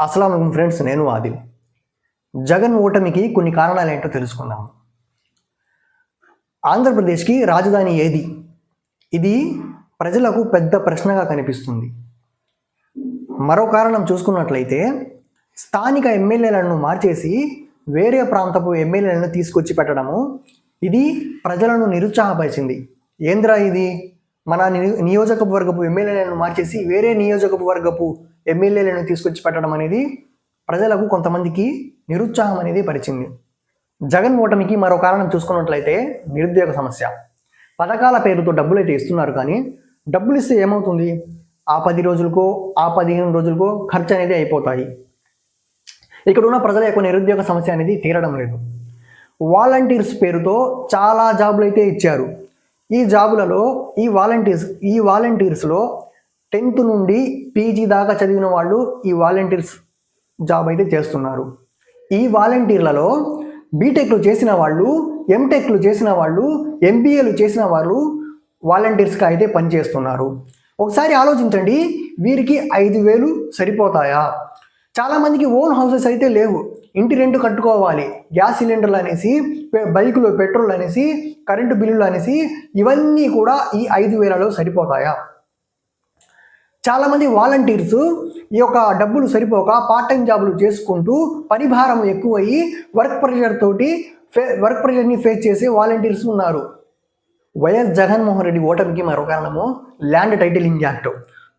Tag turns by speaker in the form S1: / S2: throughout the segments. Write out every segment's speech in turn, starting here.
S1: అస్సలం ఫ్రెండ్స్ నేను ఆదిల్. జగన్ ఓటమికి కొన్ని కారణాలు ఏంటో తెలుసుకుందాం. ఆంధ్రప్రదేశ్కి రాజధాని ఏది? ఇది ప్రజలకు పెద్ద ప్రశ్నగా కనిపిస్తుంది. మరో కారణం చూసుకున్నట్లయితే స్థానిక ఎమ్మెల్యేలను మార్చేసి వేరే ప్రాంతపు ఎమ్మెల్యేలను తీసుకొచ్చి పెట్టడము ఇది ప్రజలను నిరుత్సాహపరిచింది. ఏంద్రా ఇది? మన ని- నియోజకవర్గపు ఎమ్మెల్యేలను మార్చేసి వేరే నియోజకవర్గపు ఎమ్మెల్యేలను తీసుకొచ్చి పెట్టడం అనేది ప్రజలకు కొంతమందికి నిరుత్సాహం అనేది పరిచింది. జగన్ ఓటమికి మరో కారణం చూసుకున్నట్లయితే నిరుద్యోగ సమస్య. పథకాల పేరుతో డబ్బులు అయితే ఇస్తున్నారు కానీ డబ్బులు ఇస్తే ఏమవుతుంది? ఆ పది రోజులకో ఆ పదిహేను రోజులకో ఖర్చు అనేది అయిపోతాయి. ఇక్కడ ఉన్న ప్రజల యొక్క నిరుద్యోగ సమస్య అనేది తీరడం లేదు. వాలంటీర్స్ పేరుతో చాలా జాబులు అయితే ఇచ్చారు. ఈ జాబులలో ఈ వాలంటీర్స్ ఈ వాలంటీర్స్లో టెన్త్ నుండి పీజీ దాకా చదివిన వాళ్ళు ఈ వాలంటీర్స్ జాబ్ అయితే చేస్తున్నారు. ఈ వాలంటీర్లలో బీటెక్లు చేసిన వాళ్ళు ఎంటెక్లు చేసిన వాళ్ళు ఎంబీఏలు చేసిన వాళ్ళు వాలంటీర్స్గా అయితే పనిచేస్తున్నారు. ఒకసారి ఆలోచించండి వీరికి ఐదు వేలు సరిపోతాయా? చాలామందికి ఓన్ హౌసెస్ అయితే లేవు. ఇంటి రెంట్ కట్టుకోవాలి. గ్యాస్ సిలిండర్లు అనేసి బైకులు పెట్రోల్ అనేసి కరెంటు బిల్లులు అనేసి ఇవన్నీ కూడా ఈ ఐదు వేలలో సరిపోతాయా? చాలామంది వాలంటీర్స్ ఈ యొక్క డబ్బులు సరిపోక పార్ట్ టైం జాబులు చేసుకుంటూ పని భారం ఎక్కువయ్యి వర్క్ ప్రెషర్ తోటి ఫే వర్క్ ప్రెషర్ని ఫేస్ చేసే వాలంటీర్స్ ఉన్నారు. వైఎస్ జగన్మోహన్ రెడ్డి ఓటమికి మరో కారణము ల్యాండ్ టైటిలింగ్ యాక్ట్.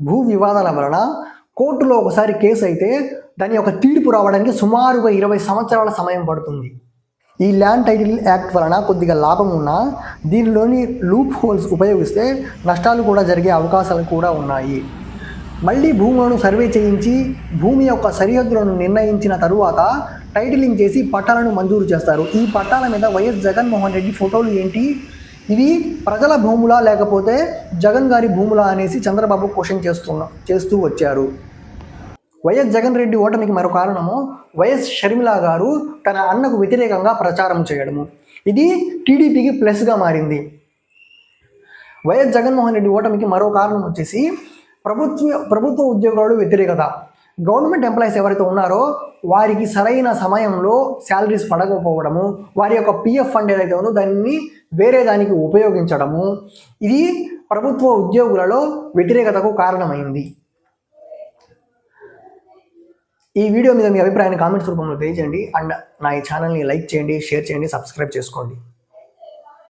S1: భూ వివాదాల వలన కోర్టులో ఒకసారి కేసు అయితే దాని యొక్క తీర్పు రావడానికి సుమారుగా ఇరవై సంవత్సరాల సమయం పడుతుంది. ఈ ల్యాండ్ టైటిల్ యాక్ట్ వలన కొద్దిగా లాభం ఉన్నా దీనిలోని లూప్ హోల్స్ ఉపయోగిస్తే నష్టాలు కూడా జరిగే అవకాశాలు కూడా ఉన్నాయి. మళ్ళీ భూములను సర్వే చేయించి భూమి యొక్క సరిహద్దులను నిర్ణయించిన తరువాత టైటిలింగ్ చేసి పట్టాలను మంజూరు చేస్తారు. ఈ పట్టాల మీద వైఎస్ జగన్మోహన్ రెడ్డి ఫోటోలు ఏంటి? ఇది ప్రజల భూములా లేకపోతే జగన్ గారి భూములా అనేసి చంద్రబాబు క్వశ్చన్ చేస్తున్న చేస్తూ వచ్చారు. వైఎస్ జగన్ రెడ్డి ఓటమికి మరో కారణము వైఎస్ షర్మిల గారు తన అన్నకు వ్యతిరేకంగా ప్రచారం చేయడము. ఇది టీడీపీకి ప్లస్గా మారింది. వైఎస్ జగన్మోహన్ రెడ్డి ఓటమికి మరో కారణం వచ్చేసి ప్రభుత్వ ప్రభుత్వ ఉద్యోగాలు వ్యతిరేకత. గవర్నమెంట్ ఎంప్లాయీస్ ఎవరైతే ఉన్నారో వారికి సరైన సమయంలో శాలరీస్ పడకపోవడము వారి యొక్క పిఎఫ్ ఫండ్ ఏదైతే ఉందో దాన్ని వేరే దానికి ఉపయోగించడము. ఇది ప్రభుత్వ ఉద్యోగులలో వ్యతిరేకతకు కారణమైంది. ఈ వీడియో మీద మీ అభిప్రాయాన్ని కామెంట్స్ రూపంలో తెలియజేయండి. అండ్ నా ఈ ఛానల్ని లైక్ చేయండి షేర్ చేయండి సబ్స్క్రైబ్ చేసుకోండి.